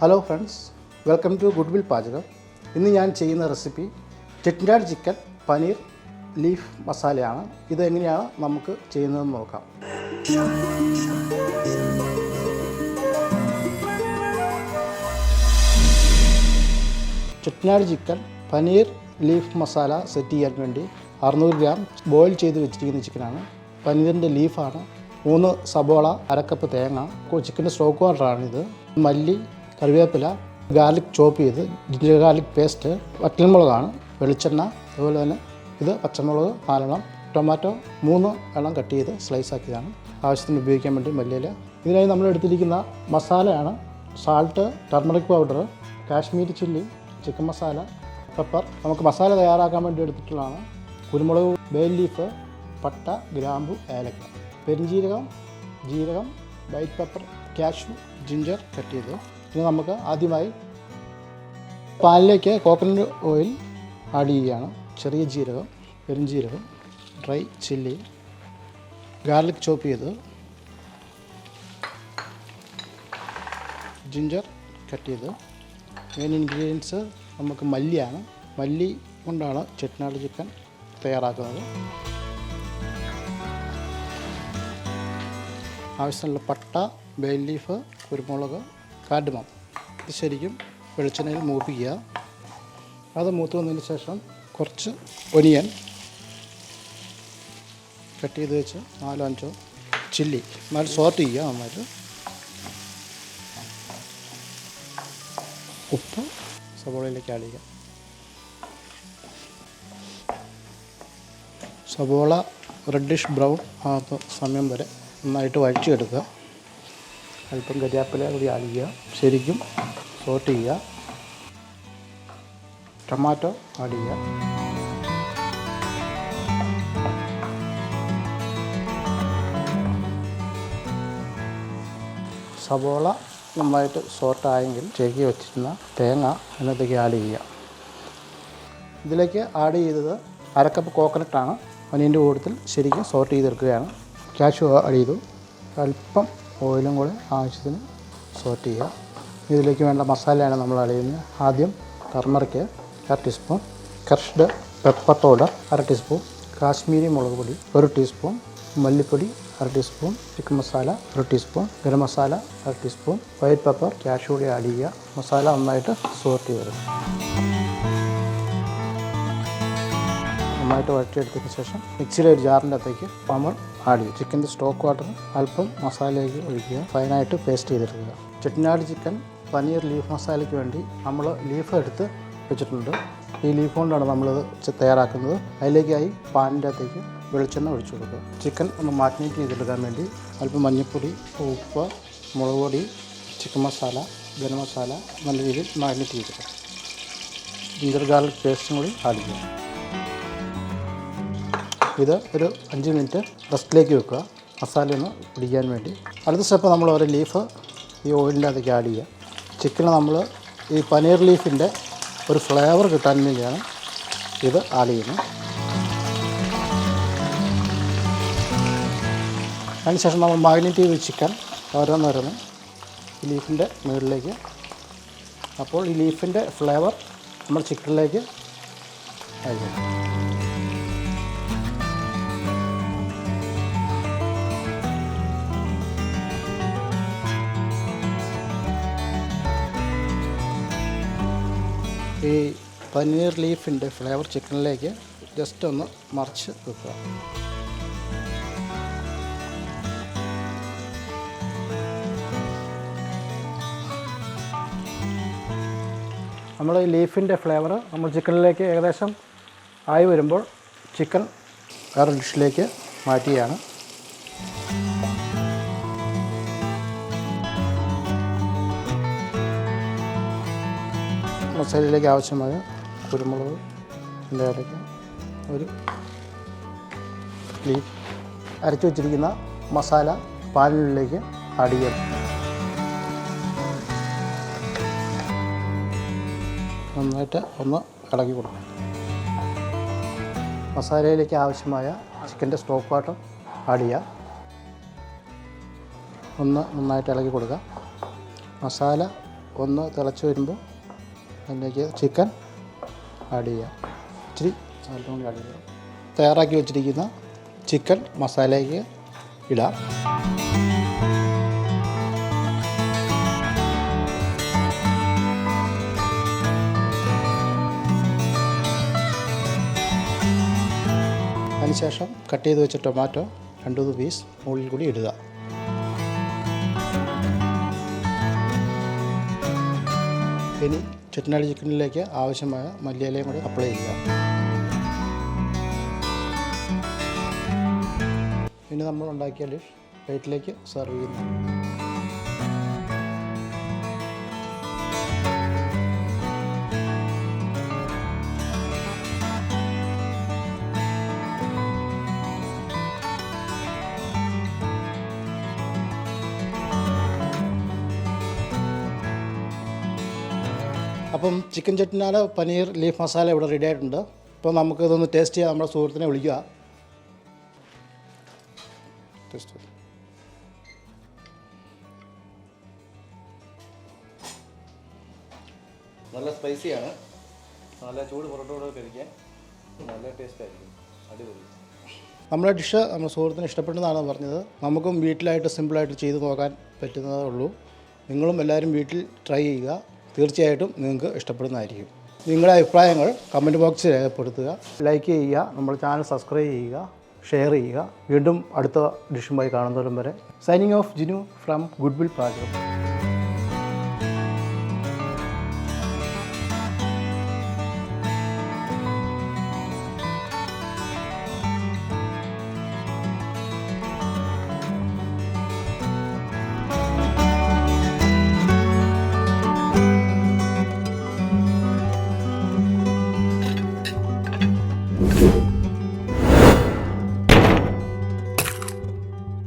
Hello friends welcome to good will പാചകം ഇന്ന് ഞാൻ ചെയ്യുന്ന recipe Chettinad chicken paneer leaf മസാലയാണ് ഇതെങ്ങനെയാണ് നമുക്ക് ചെയ്യുന്നതെന്ന് നോക്കാം. Chettinad chicken paneer leaf masala set ചെയ്യാൻ വേണ്ടി അറുന്നൂറ് ഗ്രാം ബോയിൽ ചെയ്ത് വെച്ചിരിക്കുന്ന ചിക്കനാണ് പനീറിന്റെ ലീഫാണ് മൂന്ന് സബോള അരക്കപ്പ് തേങ്ങ. ചിക്കന്റെ സ്റ്റോക്ക് വാട്ടറാണിത് മല്ലി കറിവേപ്പില ഗാർലിക് ചോപ്പ് ചെയ്ത് ജിഞ്ചർ ഗാർലിക് പേസ്റ്റ് വറ്റൽമുളകാണ് വെളിച്ചെണ്ണ അതുപോലെ തന്നെ ഇത് പച്ചമുളക് നാലെണ്ണം ടൊമാറ്റോ മൂന്ന് എണ്ണം കട്ട് ചെയ്ത് സ്ലൈസ് ആക്കിയതാണ്. ആവശ്യത്തിന് ഉപയോഗിക്കാൻ വേണ്ടി മല്ലിയില. ഇതിനായി നമ്മൾ എടുത്തിരിക്കുന്ന മസാലയാണ് salt turmeric powder Kashmiri chilli chicken masala pepper നമുക്ക് മസാല തയ്യാറാക്കാൻ വേണ്ടി എടുത്തിട്ടുള്ളതാണ് കുരുമുളക് ബേൽ ലീഫ് പട്ട ഗ്രാമ്പു ഏലക്ക. പെരിഞ്ജീരകം ജീരകം white pepper cashew ginger cut ചെയ്ത്. ഇനി നമുക്ക് ആദ്യമായി പാലിലേക്ക് കോക്കനട്ട് ഓയിൽ ആഡ് ചെയ്യുകയാണ്. ചെറിയ ജീരകം പെരുംജീരകം ഡ്രൈ ചില്ലി ഗാർലിക് ചോപ്പ് ചെയ്ത് ജിഞ്ചർ കട്ട് ചെയ്ത് മെയിൻ ഇൻഗ്രീഡിയൻസ് നമുക്ക് മല്ലിയാണ്. മല്ലി കൊണ്ടാണ് ചെട്ടിനാട് ചിക്കൻ തയ്യാറാക്കുന്നത്. ആവശ്യമുള്ള പട്ട ബേ ലീഫ് കുരുമുളക് കാഡ്മം ഇത് ശരിക്കും വെളിച്ചെണ്ണയിൽ മൂപ്പിക്കുക. അത് മൂത്ത് വന്നതിന് ശേഷം കുറച്ച് ഒനിയൻ കട്ട് ചെയ്ത് വെച്ച് നാലോ അഞ്ചോ ചില്ലി. നന്നായിട്ട് സോർട്ട് ചെയ്യുക നന്നായിട്ട്. ഉപ്പ് സവോളയിലേക്ക് ആഡ് ചെയ്യുക. സവോള റെഡിഷ് ബ്രൗൺ ആകുന്ന സമയം വരെ നന്നായിട്ട് വഴറ്റിയെടുക്കുക. അല്പം കരിയാപ്പില കൂടി ആഡ് ചെയ്യുക. ശരിക്കും സോട്ട് ചെയ്യുക. ടൊമാറ്റോ ആഡ് ചെയ്യുക. സവോള നന്നായിട്ട് സോർട്ടായെങ്കിൽ ചേക്കി വെച്ചിരുന്ന തേങ്ങ അതിനകത്തേക്ക് ആഡ് ചെയ്യുക. ഇതിലേക്ക് ആഡ് ചെയ്തത് അരക്കപ്പ് കോക്കനട്ടാണ് അതിന്റെ കൂട്ടത്തിൽ ശരിക്കും സോട്ട് ചെയ്തെടുക്കുകയാണ്. കാഷ്യൂ ആഡ് ചെയ്തു. അല്പം ഓയിലും കൂടെ ആവശ്യത്തിന് സോട്ട് ചെയ്യുക. ഇതിലേക്ക് വേണ്ട മസാലയാണ് നമ്മൾ അളിയുന്നത് ആദ്യം ടർമറിക്ക് അര ടീസ്പൂൺ കർഷ്ഡ് പെപ്പർ പൗഡർ അര ടീസ്പൂൺ കാശ്മീരി മുളക് പൊടി ഒരു ടീസ്പൂൺ മല്ലിപ്പൊടി അര ടീസ്പൂൺ ചിക്കൻ മസാല ഒരു ടീസ്പൂൺ ഗരം മസാല അര ടീസ്പൂൺ വൈറ്റ് പെപ്പർ ക്യാഷ് കൂടി ആഡ് ചെയ്യുക. മസാല നന്നായിട്ട് സോർട്ട് ചെയ്തെടുക്കുക. നന്നായിട്ട് വഴറ്റിയെടുത്തതിന് ശേഷം മിക്സിയിലെ ഒരു ജാറിന്റെ അകത്തേക്ക് നമ്മൾ ആഡ് ചെയ്യും. ചിക്കന്റെ സ്റ്റോക്ക് വാട്ടർ അല്പം മസാലയിലേക്ക് ഒഴിക്കുക. ഫൈനായിട്ട് പേസ്റ്റ് ചെയ്തെടുക്കുക. ചെട്ടിനാട് ചിക്കൻ പനീർ ലീഫ് മസാലയ്ക്ക് വേണ്ടി നമ്മൾ ലീഫ് എടുത്ത് വെച്ചിട്ടുണ്ട്. ഈ ലീഫ് കൊണ്ടാണ് നമ്മളിത് തയ്യാറാക്കുന്നത്. അതിലേക്കായി പാനിന്റെ അകത്തേക്ക് വെളിച്ചെണ്ണ ഒഴിച്ചു കൊടുക്കുക. ചിക്കൻ ഒന്ന് മാറ്റിനേറ്റ് ചെയ്തെടുക്കാൻ വേണ്ടി അല്പം മഞ്ഞൾപ്പൊടി ഉപ്പ് മുളക് പൊടി ചിക്കൻ മസാല ഗരം മസാല നല്ല രീതിയിൽ മാരിനേറ്റ് ചെയ്തെടുക്കുക. ജിഞ്ചർ ഗാർലിക് പേസ്റ്റും കൂടി ആഡ് ചെയ്യുക. ഇത് ഒരു അഞ്ച് മിനിറ്റ് റെസ്റ്റിലേക്ക് വെക്കുക. മസാല ഒന്ന് പിടിക്കാൻ വേണ്ടി. അടുത്ത സ്റ്റെപ്പ് നമ്മൾ ഒരു ലീഫ് ഈ ഓയിലിന്റെ അകത്തേക്ക് ആഡ് ചെയ്യുക. ചിക്കന് നമ്മൾ ഈ പനീർ ലീഫിന്റെ ഒരു ഫ്ലേവർ കിട്ടാൻ വേണ്ടിയാണ് ഇത് ആഡ് ചെയ്യുന്നത്. അതിനുശേഷം നമ്മൾ മാഗ്നറ്റ് ചെയ്ത് ചിക്കൻ ഓരോന്നോരോന്ന് ലീഫിന്റെ മുകളിലേക്ക്. അപ്പോൾ ഈ ലീഫിന്റെ ഫ്ലേവർ നമ്മൾ ചിക്കനിലേക്ക് അയക്കും ഈ പനീർ ലീഫിന്റെ ഫ്ലേവർ ചിക്കനിലേക്ക് ജസ്റ്റ് ഒന്ന് മറിച്ച് വെക്കുക. നമ്മൾ ഈ ലീഫിന്റെ ഫ്ലേവർ നമ്മൾ ചിക്കനിലേക്ക് ഏകദേശം ആയി വരുമ്പോൾ ചിക്കൻ വേറെ ഡിഷിലേക്ക് മാറ്റുകയാണ്. മസാലയിലേക്ക് ആവശ്യമായ കുരുമുളക് ഇതിന്റെ ഇടയ്ക്ക് ഒരു ലീഫ് അരച്ചു വച്ചിരിക്കുന്ന മസാല പാലിലേക്ക് ആഡ് ചെയ്യണം നന്നായിട്ട് ഒന്ന് ഇളക്കി കൊടുക്കണം മസാലയിലേക്ക് ആവശ്യമായ ചിക്കന്റെ സ്റ്റോക്ക് വാട്ടർ ആഡ് ചെയ്യുക ഒന്ന് നന്നായിട്ട് ഇളക്കി കൊടുക്കുക മസാല ഒന്ന് തിളച്ച് വരുമ്പോൾ അതിലേക്ക് ചിക്കൻ ആഡ് ചെയ്യാം ഇച്ചിരി സാൽട്ടും ആഡ് ചെയ്യാം തയ്യാറാക്കി വെച്ചിരിക്കുന്ന ചിക്കൻ മസാലയ്ക്ക് ഇടാം. അതിനുശേഷം കട്ട് ചെയ്ത് വെച്ച ടൊമാറ്റോ രണ്ട് മൂന്ന് പീസ് മുകളിൽ കൂടി ഇടുക. ഇനി ചെട്ടിനാട് ചിക്കനിലേക്ക് ആവശ്യമായ മല്ലിയിലയും കൂടി അപ്ലൈ ചെയ്യുക. ഇനി നമ്മൾ ഉണ്ടാക്കിയ ഡിഷ് പ്ലേറ്റിലേക്ക് സെർവ് ചെയ്യുന്നു. അപ്പം ചിക്കൻ ചട്ടിനാട് പനീർ ലീഫ് മസാല ഇവിടെ റെഡി ആയിട്ടുണ്ട്. അപ്പോൾ നമുക്ക് ഇതൊന്ന് ടേസ്റ്റ് ചെയ്യാൻ നമ്മുടെ സുഹൃത്തിനെ വിളിക്കുക. ടേസ്റ്റ്. നല്ല സ്പൈസിയാണ് നല്ല ചൂട് പൊറോട്ടയോടെ കഴിക്കാൻ നല്ല ടേസ്റ്റ് ആയിരിക്കും. അടിപൊളി. നമ്മുടെ ഡിഷ് നമ്മുടെ സുഹൃത്തിന് ഇഷ്ടപ്പെട്ടതാണ് പറഞ്ഞത്. നമുക്കും വീട്ടിലായിട്ട് സിമ്പിളായിട്ട് ചെയ്ത് നോക്കാൻ പറ്റുന്നതേ ഉള്ളൂ. നിങ്ങളും എല്ലാവരും വീട്ടിൽ ട്രൈ ചെയ്യുക. തീർച്ചയായിട്ടും നിങ്ങൾക്ക് ഇഷ്ടപ്പെടുന്നതായിരിക്കും. നിങ്ങളുടെ അഭിപ്രായങ്ങൾ കമന്റ് ബോക്സിൽ രേഖപ്പെടുത്തുക. ലൈക്ക് ചെയ്യുക നമ്മുടെ ചാനൽ സബ്സ്ക്രൈബ് ചെയ്യുക ഷെയർ ചെയ്യുക. വീണ്ടും അടുത്ത ഡിഷുമായി കാണുന്നവരും വരെ signing off Jinu from good will പാചകം